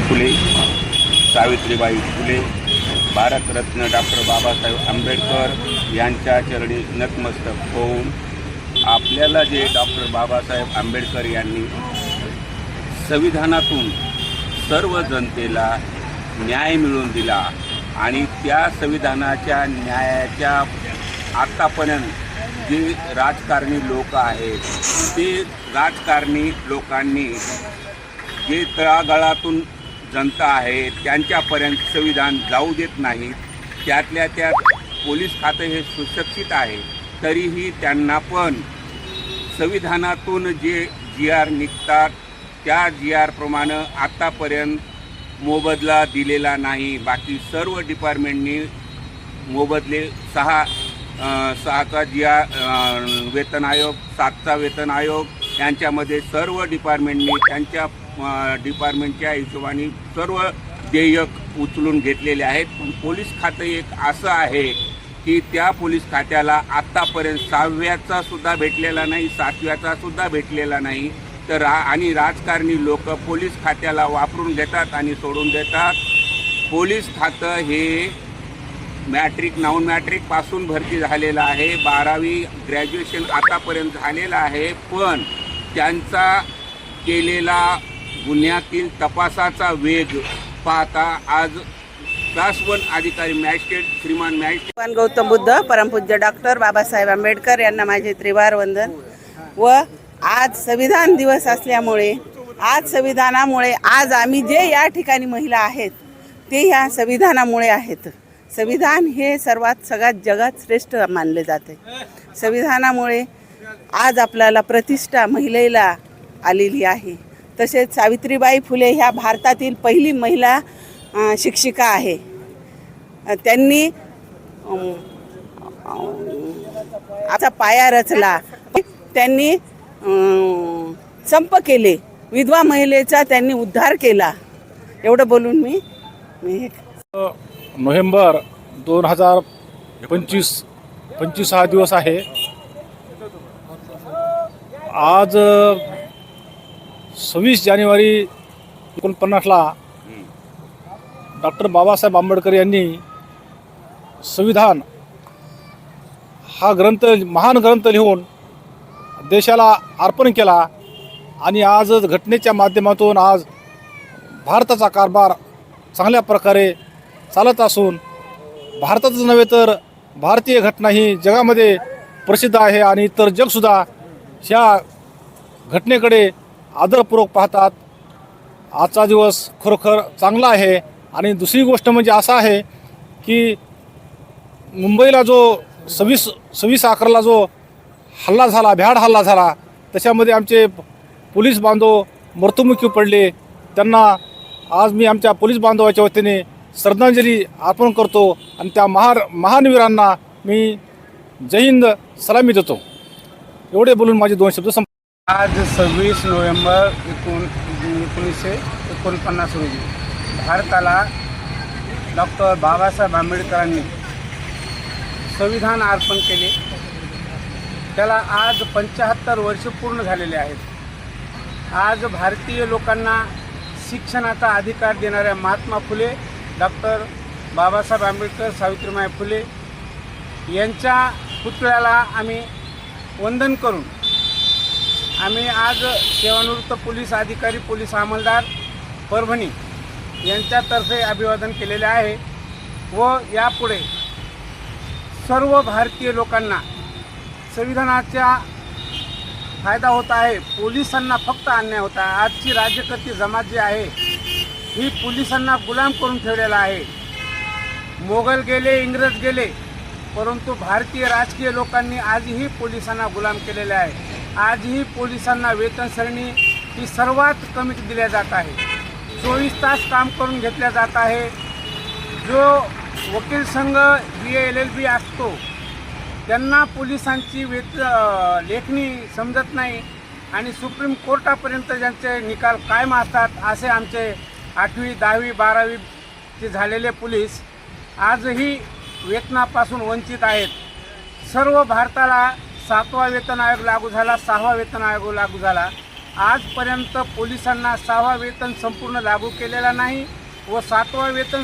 फुले Savitribai Phule Bharat Ratna doctor Babasaheb Ambedkar यांच्या चरणी नतमस्तक होऊन आपल्याला जे डॉक्टर बाबासाहेब आंबेडकर यांनी संविधानातून सर्व जनतेला न्याय मिळवून दिला आणि त्या संविधानाच्या न्यायाच्या आत्तापर्यंत जे राजकारणी लोक आहेत ते राजकारणी लोकांनी जे तळागाळातून जनता आहे त्यांच्यापर्यंत संविधान जाऊ देत नाहीत त्यातल्या त्यात पोलीस खातं हे सुशिक्षित आहे तरीही त्यांना पण संविधानातून जे जी आर निघतात त्या जी आरप्रमाणे आत्तापर्यंत मोबदला दिलेला नाही. बाकी सर्व डिपार्टमेंटनी मोबदले सहा सहाचा जी आर वेतन आयोग सातचा वेतन आयोग यांच्यामध्ये सर्व डिपार्टमेंटनी त्यांच्या डिपार्टमेंटच्या हिशोबाने सर्व देयक उचलून घेतलेले आहेत. पण पोलीस खातं एक असं आहे की त्या पोलीस खात्याला आत्तापर्यंत सहाव्याचा सुद्धा भेटलेला नाही सातव्याचा सुद्धा भेटलेला नाही. तर रा आणि राजकारणी लोक पोलीस खात्याला वापरून घेतात आणि सोडून देतात. पोलीस खातं हे मॅट्रिक नॉन मॅट्रिकपासून भरती झालेलं आहे. बारावी ग्रॅज्युएशन आतापर्यंत झालेलं आहे. पण त्यांचा केलेला गुन्ह्यातील तपासाचा वेग पाहता आज क्लास वन अधिकारी मॅजिस्ट्रेट श्रीमान मॅजिस्ट्रेट गौतम बुद्ध परमपूज्य डॉक्टर बाबासाहेब आंबेडकर यांना माझे त्रिवार वंदन. व आज संविधान दिवस असल्यामुळे आज संविधानामुळे आज आम्ही जे या ठिकाणी महिला आहेत ते ह्या संविधानामुळे आहेत. संविधान हे सर्वात सगळ्यात जगात श्रेष्ठ मानले जाते. संविधानामुळे आज आपल्याला प्रतिष्ठा महिलेला आलेली आहे. तसेच सावित्रीबाई फुले ह्या भारतातील पहिली महिला शिक्षिका आहे. त्यांनी आता पाया रचला. त्यांनी संप केले. विधवा महिलेचा त्यांनी उद्धार केला. एवढं बोलून मी मी नोव्हेंबर दोन हजार पंचवीस पंचवीस हा दिवस आहे. आज सव्वीस जानेवारी एकोणपन्नासला डॉक्टर बाबासाहेब आंबेडकर यांनी संविधान हा ग्रंथ महान ग्रंथ लिहून देशाला अर्पण केला आणि आज घटनेच्या माध्यमातून आज भारताचा कारभार चांगल्या प्रकारे चालत असून भारतातच नव्हे तर भारतीय घटना ही जगामध्ये प्रसिद्ध आहे आणि इतर जगसुद्धा ह्या घटनेकडे आदरपूर्वक पाहतात. आजचा दिवस खरोखर चांगला आहे. आणि दुसरी गोष्ट म्हणजे असं आहे की मुंबईला जो सव्वीस सव्वीस अकराला जो हल्ला झाला भ्याड हल्ला झाला त्याच्यामध्ये आमचे पोलीस बांधव मृत्युमुखी पडले. त्यांना आज मी आमच्या पोलीस बांधवाच्या वतीने श्रद्धांजली अर्पण करतो. आणि त्या महार महानवीरांना मी जय हिंद सलामी देतो. एवढे बोलून माझे दोन शब्द संप आज सव्वीस नोव्हेंबर एकोण एकोणीसशे एकोणपन्नास रोजी भारताला डॉक्टर बाबासाहेब आंबेडकरांनी संविधान अर्पण केले. त्याला आज पंच्याहत्तर वर्ष पूर्ण झालेले आहेत. आज भारतीय लोकांना शिक्षणाचा अधिकार देणाऱ्या महात्मा फुले डॉक्टर बाबासाहेब आंबेडकर सावित्रीमाई फुले यांच्या पुतळ्याला आम्ही वंदन करून आम्ही आज सेवानिवृत्त पोलीस अधिकारी पोलीस अंमलदार परभणी यांच्यातर्फे अभिवादन केलेले आहे व यापुढे सर्व भारतीय लोकांना संविधानाचा फायदा होत आहे पोलिसांना फक्त अन्याय होता आहे. आजची राज्यकर्ती जमात जी आहे ही पोलिसांना गुलाम करून ठेवलेला आहे. मोगल गेले इंग्रज गेले परंतु भारतीय राजकीय लोकांनी आजही पोलिसांना गुलाम केलेले आहे. आजही पोलिसांना वेतनसरणी ही सर्वात कमी दिल्या जात आहे. चोवीस तास काम करून घेतल्या जात आहे. जो वकील संघ बी एल एल बी असतो त्यांना पोलिसांची वेत लेखणी समजत नाही आणि सुप्रीम कोर्टापर्यंत ज्यांचे निकाल कायम असतात असे आमचे आठवी दहावी बारावीचे झालेले पोलीस आजही वेतनापासून वंचित आहेत. सर्व भारताला सातवा वेतन आयोग लागू झाला सहावा वेतन आयोग लागू झाला. आजपर्यंत पोलिसांना सहावा वेतन संपूर्ण लागू केलेला नाही व सातवा वेतन